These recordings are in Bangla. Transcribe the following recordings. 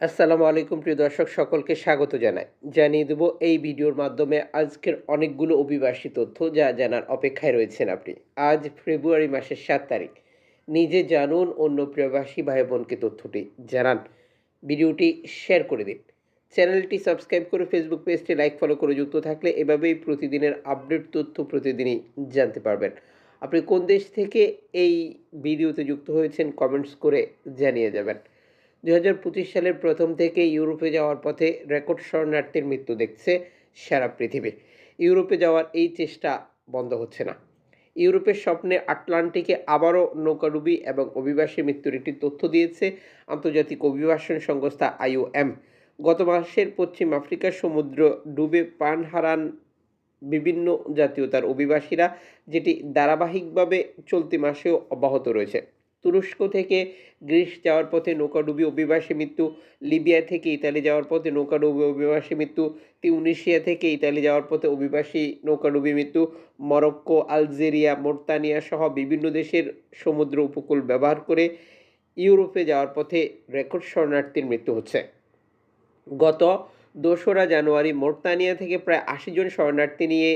আসসালামু আলাইকুম প্রিয় দর্শক, সকলকে স্বাগত জানাই। জানিয়ে দেব এই ভিডিওর মাধ্যমে আজকের অনেকগুলো অভিবাসী তথ্য যা জানার অপেক্ষায় রয়েছেন আপনি। আজ ফেব্রুয়ারি মাসের সাত তারিখ। নিজে জানুন অন্য প্রবাসী ভাই বোনকে তথ্যটি জানান। ভিডিওটি শেয়ার করে দিন। চ্যানেলটি সাবস্ক্রাইব করে ফেসবুক পেজটি লাইক, ফলো করে যুক্ত থাকলে এভাবেই প্রতিদিনের আপডেট তথ্য প্রতিদিনই জানতে পারবেন। আপনি কোন দেশ থেকে এই ভিডিওতে যুক্ত হয়েছেন কমেন্টস করে জানিয়ে যাবেন। দুই হাজার পঁচিশ সালের প্রথম থেকে ইউরোপে যাওয়ার পথে রেকর্ড শরণার্থীর মৃত্যু দেখছে সারা পৃথিবী। ইউরোপে যাওয়ার এই চেষ্টা বন্ধ হচ্ছে না। ইউরোপের স্বপ্নে আটলান্টিকে আবারও নৌকাডুবি এবং অভিবাসী মৃত্যুর একটি তথ্য দিয়েছে আন্তর্জাতিক অভিবাসন সংস্থা আইওএম। গত মাসের পশ্চিম আফ্রিকার সমুদ্র ডুবে প্রাণ হারান বিভিন্ন জাতীয়তার অভিবাসীরা, যেটি ধারাবাহিকভাবে চলতি মাসেও অব্যাহত রয়েছে। তুরস্ক থেকে গ্রিস যাওয়ার পথে নৌকাডুবি অভিবাসী মৃত্যু, লিবিয়া থেকে ইতালি যাওয়ার পথে নৌকাডুবি অভিবাসী মৃত্যু তিউনিশিয়া থেকে ইতালি যাওয়ার পথে অভিবাসী নৌকাডুবি মৃত্যু, মরক্কো, আলজেরিয়া, মোরতানিয়া সহ বিভিন্ন দেশের সমুদ্র উপকূল ব্যবহার করে ইউরোপে যাওয়ার পথে রেকর্ড শরণার্থীর মৃত্যু হচ্ছে। গত দোসরা জানুয়ারি মোরতানিয়া থেকে প্রায় আশি জন শরণার্থী নিয়ে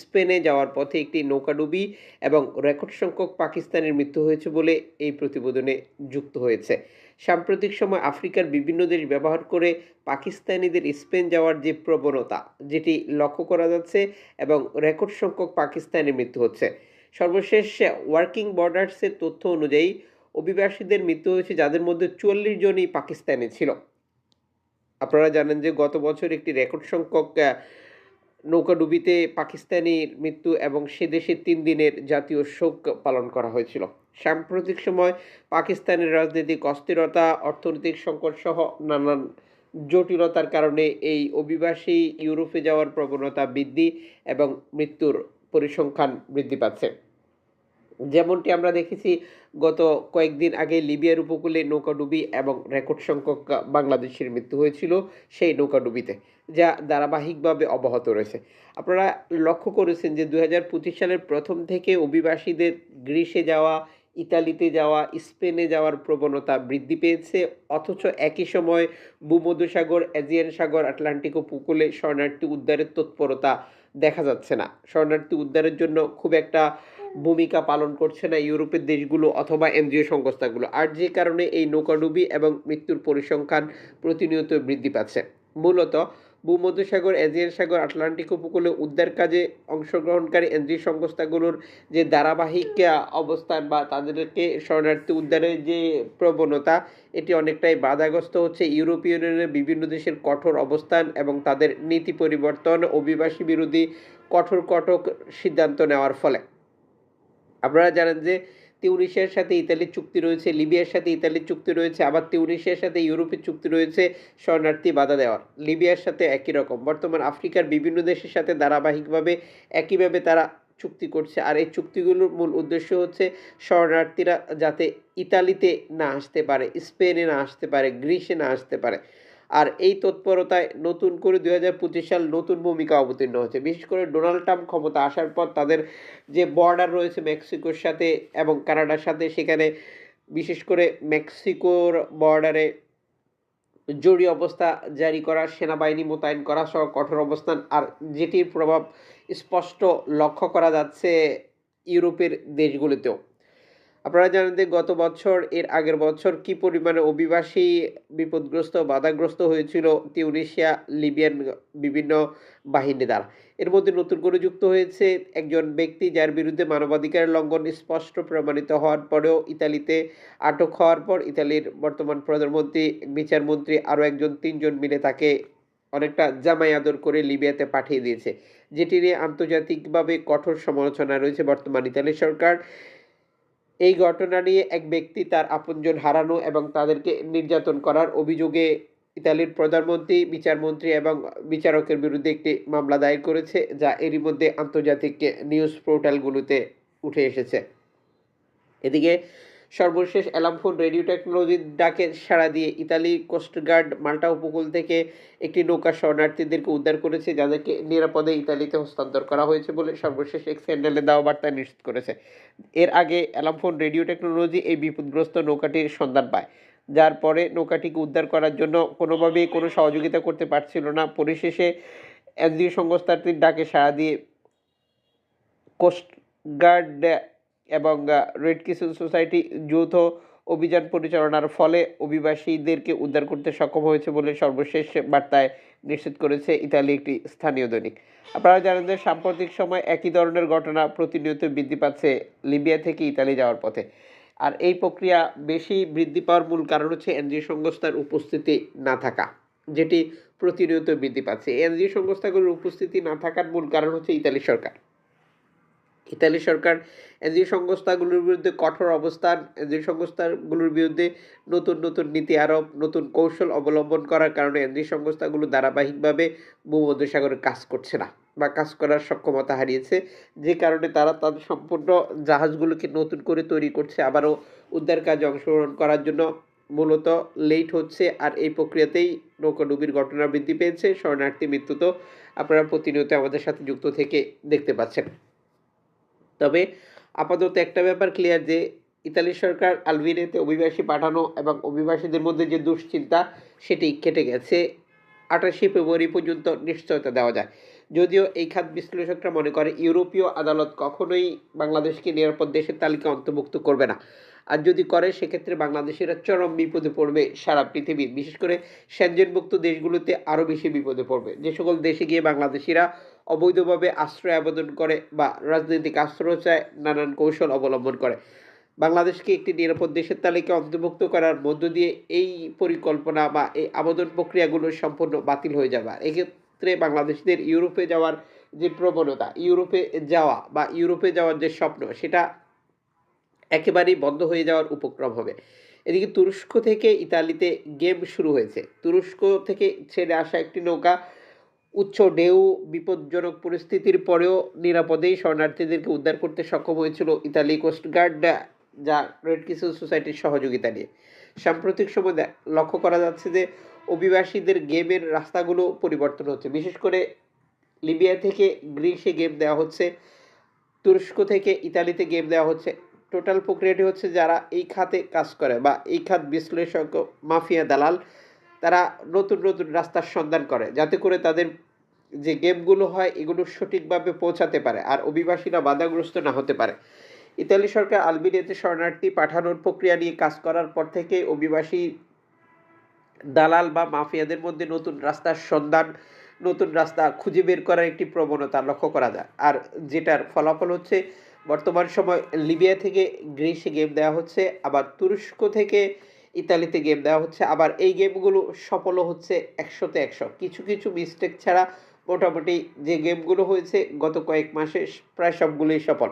স্পেনে যাওয়ার পথে একটি নৌকাডুবি এবং রেকর্ড সংখ্যক পাকিস্তানের মৃত্যু হয়েছে বলে এই প্রতিবেদনে যুক্ত হয়েছে। সাম্প্রতিক সময় আফ্রিকার বিভিন্ন দেশ ব্যবহার করে পাকিস্তানিদের স্পেন যাওয়ার যে প্রবণতা, যেটি লক্ষ্য করা যাচ্ছে এবং রেকর্ড সংখ্যক পাকিস্তানের মৃত্যু হচ্ছে। সর্বশেষ ওয়ার্কিং বর্ডার্সের তথ্য অনুযায়ী অভিবাসীদের মৃত্যু হয়েছে যাদের মধ্যে চুয়াল্লিশ জনই পাকিস্তানে ছিল। আপনারা জানেন যে গত বছর একটি রেকর্ড সংখ্যক নৌকাডুবিতে পাকিস্তানির মৃত্যু এবং সে দেশে তিন দিনের জাতীয় শোক পালন করা হয়েছিল। সাম্প্রতিক সময় পাকিস্তানের রাজনৈতিক অস্থিরতা, অর্থনৈতিক সংকট সহ নানান জটিলতার কারণে এই অভিবাসী ইউরোপে যাওয়ার প্রবণতা বৃদ্ধি এবং মৃত্যুর পরিসংখ্যান বৃদ্ধি পাচ্ছে। যেমনটি আমরা দেখেছি, গত কয়েকদিন আগে লিবিয়ার উপকূলে নৌকাডুবি এবং রেকর্ড সংখ্যক বাংলাদেশের মৃত্যু হয়েছিল সেই নৌকাডুবিতে। যা ধারাবাহিকভাবে অব্যাহত রয়েছে। আপনারা লক্ষ্য করেছেন যে দু হাজার পঁচিশ সালের প্রথম থেকে অভিবাসীদের গ্রিসে যাওয়া, ইতালিতে যাওয়া, স্পেনে যাওয়ার প্রবণতা বৃদ্ধি পেয়েছে, অথচ একই সময় ভূমধ্যসাগর, এজিয়ান সাগর, আটলান্টিক উপকূলে শরণার্থী উদ্ধারের তৎপরতা দেখা যাচ্ছে না। শরণার্থী উদ্ধারের জন্য খুব একটা ভূমিকা পালন করছে না ইউরোপের দেশগুলো অথবা এনজিও সংস্থাগুলো। আর যে কারণে এই নৌকাডুবি এবং মৃত্যুর পরিসংখ্যান প্রতিনিয়ত বৃদ্ধি পাচ্ছে। মূলত ভূমধ্যসাগর, এজিয়ান সাগর, আটলান্টিক উপকূলে উদ্ধার কাজে অংশগ্রহণকারী এনজিও সংস্থাগুলোর যে ধারাবাহিক অবস্থান বা তাদেরকে শরণার্থী উদ্ধারের যে প্রবণতা, এটি অনেকটাই বাধাগ্রস্ত হচ্ছে। ইউরোপীয় ইউনিয়নের বিভিন্ন দেশের কঠোর অবস্থান এবং তাদের নীতি পরিবর্তন, অভিবাসী বিরোধী কঠোর কঠোর সিদ্ধান্ত নেওয়ার ফলে। আপনারা জানেন যে তিউনিশিয়ার সাথে ইতালির চুক্তি রয়েছে, লিবিয়ার সাথে ইতালির চুক্তি রয়েছে, আবার তিউনিশিয়ার সাথে ইউরোপের চুক্তি রয়েছে, শরণার্থী বাধা দেওয়ার। লিবিয়ার সাথে একই রকম। বর্তমান আফ্রিকার বিভিন্ন দেশের সাথে ধারাবাহিকভাবে একইভাবে তারা চুক্তি করছে। আর এই চুক্তিগুলোর মূল উদ্দেশ্য হচ্ছে শরণার্থীরা যাতে ইতালিতে না আসতে পারে, স্পেনে না আসতে পারে, গ্রিসে না আসতে পারে। আর এই তৎপরতায় নতুন করে দুই হাজার পঁচিশ সাল নতুন ভূমিকা অবতীর্ণ হয়েছে। বিশেষ করে ডোনাল্ড ট্রাম্প ক্ষমতা আসার পর তাদের যে বর্ডার রয়েছে মেক্সিকোর সাথে এবং কানাডার সাথে, সেখানে বিশেষ করে মেক্সিকোর বর্ডারে জরুরি অবস্থা জারি করা, সেনাবাহিনী মোতায়েন করা সহ কঠোর অবস্থান আর যেটির প্রভাব স্পষ্ট লক্ষ্য করা যাচ্ছে ইউরোপের দেশগুলিতেও। আপনারা জানেন যে গত বছর, এর আগের বছর কি পরিমাণে অভিবাসী বিপদগ্রস্ত, বাধাগ্রস্ত হয়েছিল তিউনিশিয়া লিবিয়ান বিভিন্ন বাহিনী দ্বারা। এর মধ্যে নতুন করে যুক্ত হয়েছে একজন ব্যক্তি যার বিরুদ্ধে মানবাধিকার লঙ্ঘন স্পষ্ট প্রমাণিত হওয়ার পরেও ইতালিতে আটক হওয়ার পর ইতালির বর্তমান প্রধানমন্ত্রী বিচারমন্ত্রী আরও একজন, তিনজন মিলে তাকে অনেকটা জামাই আদর করে লিবিয়াতে পাঠিয়ে দিয়েছে। যেটি নিয়ে আন্তর্জাতিকভাবে কঠোর সমালোচনা রয়েছে বর্তমান ইতালি সরকার। এই ঘটনা নিয়ে এক ব্যক্তি তার আপনজন হারানো এবং তাদেরকে নির্যাতন করার অভিযোগে ইতালির প্রধানমন্ত্রী, বিচারমন্ত্রী এবং বিচারকের বিরুদ্ধে একটি মামলা দায়ের করেছে, যা এরই মধ্যে আন্তর্জাতিক নিউজ পোর্টালগুলোতে উঠে এসেছে। এদিকে সর্বশেষ অ্যালামফোন রেডিও টেকনোলজির ডাকে সাড়া দিয়ে ইতালি কোস্টগার্ড মাল্টা উপকূল থেকে একটি নৌকা শরণার্থীদেরকে উদ্ধার করেছে, যাদেরকে নিরাপদে ইতালিতে হস্তান্তর করা হয়েছে বলে সর্বশেষ এক্স হ্যান্ডেলে দেওয়া বার্তা নিশ্চিত করেছে। এর আগে অ্যালামফোন রেডিও টেকনোলজি এই বিপদগ্রস্ত নৌকাটির সন্ধান পায়, যার পরে নৌকাটিকে উদ্ধার করার জন্য কোনোভাবেই কোনো সহযোগিতা করতে পারছিল না। পরিশেষে এনজিও সংস্থাটির ডাকে সাড়া দিয়ে কোস্টগার্ড এবং রেড ক্রিসেন্ট সোসাইটি যৌথ অভিযান পরিচালনার ফলে অভিবাসীদেরকে উদ্ধার করতে সক্ষম হয়েছে বলে সর্বশেষ বার্তায় নিশ্চিত করেছে ইতালি একটি স্থানীয় দৈনিক। আপনারা জানেন যে সাম্প্রতিক সময় একই ধরনের ঘটনা প্রতিনিয়ত বৃদ্ধি পাচ্ছে লিবিয়া থেকে ইতালি যাওয়ার পথে। আর এই প্রক্রিয়া বেশি বৃদ্ধি পাওয়ার মূল কারণ হচ্ছে এনজিও সংস্থার উপস্থিতি না থাকা, যেটি প্রতিনিয়ত বৃদ্ধি পাচ্ছে। এনজিও সংস্থাগুলোর উপস্থিতি না থাকার মূল কারণ হচ্ছে ইতালি সরকার। ইতালি সরকার এনজিও সংস্থাগুলোর বিরুদ্ধে কঠোর অবস্থান, এনজিও সংস্থাগুলোর বিরুদ্ধে নতুন নতুন নীতি আরোপ, নতুন কৌশল অবলম্বন করার কারণে এনজিও সংস্থাগুলো ধারাবাহিকভাবে ভূমধ্যসাগরে কাজ করছে না বা কাজ করার সক্ষমতা হারিয়েছে। যে কারণে তারা তাদের সম্পূর্ণ জাহাজগুলোকে নতুন করে তৈরি করছে, আবারও উদ্ধার কাজে অংশগ্রহণ করার জন্য। মূলত লেট হচ্ছে আর এই প্রক্রিয়াতেই নৌকাডুবির ঘটনা বৃদ্ধি পেয়েছে। শরণার্থী মৃত্যু তো আপনারা প্রতিনিয়ত আমাদের সাথে যুক্ত থেকে দেখতে পাচ্ছেন। তবে আপাতত একটা ব্যাপার ক্লিয়ার যে ইতালি সরকার আলবিনেতে অভিবাসী পাঠানো এবং অভিবাসীদের মধ্যে যে দুশ্চিন্তা, সেটি কেটে গেছে। আঠাশে ফেব্রুয়ারি পর্যন্ত নিশ্চয়তা দেওয়া যায়। যদিও এই খাত বিশ্লেষকরা মনে করে ইউরোপীয় আদালত কখনোই বাংলাদেশকে নিরাপদ দেশের তালিকা অন্তর্ভুক্ত করবে না। আর যদি করে, সেক্ষেত্রে বাংলাদেশিরা চরম বিপদে পড়বে সারা পৃথিবীর। বিশেষ করে সেনজেনভুক্ত দেশগুলোতে আরও বেশি বিপদে পড়বে। যে সকল দেশে গিয়ে বাংলাদেশিরা অবৈধভাবে আশ্রয় আবেদন করে বা রাজনৈতিক আশ্রয় চায়, নানান কৌশল অবলম্বন করে। বাংলাদেশকে একটি নিরাপদ দেশের তালিকা অন্তর্ভুক্ত করার মধ্য দিয়ে এই পরিকল্পনা বা এই আবেদন প্রক্রিয়াগুলো সম্পূর্ণ বাতিল হয়ে যাবে। এক্ষেত্রে বাংলাদেশিদের ইউরোপে যাওয়ার যে প্রবণতা, ইউরোপে যাওয়া বা ইউরোপে যাওয়ার যে স্বপ্ন, সেটা একেবারেই বন্ধ হয়ে যাওয়ার উপক্রম হবে। এদিকে তুরস্ক থেকে ইতালিতে গেম শুরু হয়েছে। তুরস্ক থেকে ছেড়ে আসা একটি নৌকা উচ্চ ঢেউ, বিপজ্জনক পরিস্থিতির পরেও নিরাপদেই শরণার্থীদেরকে উদ্ধার করতে সক্ষম হয়েছিল ইতালি কোস্টগার্ড যা রেড ক্রিসেন্ট সোসাইটির সহযোগিতা নিয়ে। সাম্প্রতিক সময় লক্ষ্য করা যাচ্ছে যে অভিবাসীদের গেমের রাস্তাগুলো পরিবর্তন হচ্ছে। বিশেষ করে লিবিয়া থেকে গ্রিসে গেম দেওয়া হচ্ছে, তুরস্ক থেকে ইতালিতে গেম দেওয়া হচ্ছে। টোটাল প্রক্রিয়াটি হচ্ছে যারা এই খাতে কাজ করে বা এই খাত বিশ্লেষক মাফিয়া দালাল তারা নতুন নতুন রাস্তার সন্ধান করে, যাতে করে তাদের যে গেমগুলো হয় এগুলো সঠিকভাবে পৌঁছাতে পারে আর অভিবাসীরা বাধাগ্রস্ত না হতে পারে। ইতালি সরকার আলবেনিয়াতে শরণার্থী পাঠানোর প্রক্রিয়া নিয়ে কাজ করার পর থেকে অভিবাসী দালাল বা মাফিয়াদের মধ্যে নতুন রাস্তার সন্ধান, নতুন রাস্তা খুঁজে বের করার একটি প্রবণতা লক্ষ্য করা যায়। আর যেটার ফলাফল হচ্ছে, বর্তমান সময় লিবিয়া থেকে গ্রিসে গেম দেওয়া হচ্ছে, আবার তুরস্ক থেকে ইতালিতে গেম দেওয়া হচ্ছে। আবার এই গেমগুলো সফলও হচ্ছে একশোতে একশো। কিছু কিছু মিস্টেক ছাড়া মোটামুটি যে গেমগুলো হয়েছে গত কয়েক মাসে প্রায় সবগুলোই সফল।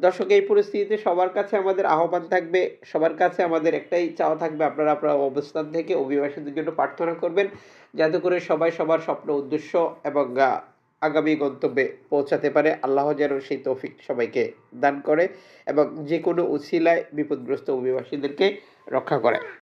দর্শক, এই পরিস্থিতিতে সবার কাছে আমাদের আহ্বান থাকবে, সবার কাছে আমাদের একটাই চাওয়া থাকবে, আপনারা আপনার অবস্থান থেকে অভিবাসীদের জন্য প্রার্থনা করবেন, যাতে করে সবাই সবার স্বপ্ন, উদ্দেশ্য এবং আগামী গন্তব্যে পৌঁছাতে পারে। আল্লাহ যেন সেই তৌফিক সবাইকে দান করে এবং যে কোনো উছিলায় বিপদগ্রস্ত অভিবাসীদেরকে রক্ষা করে।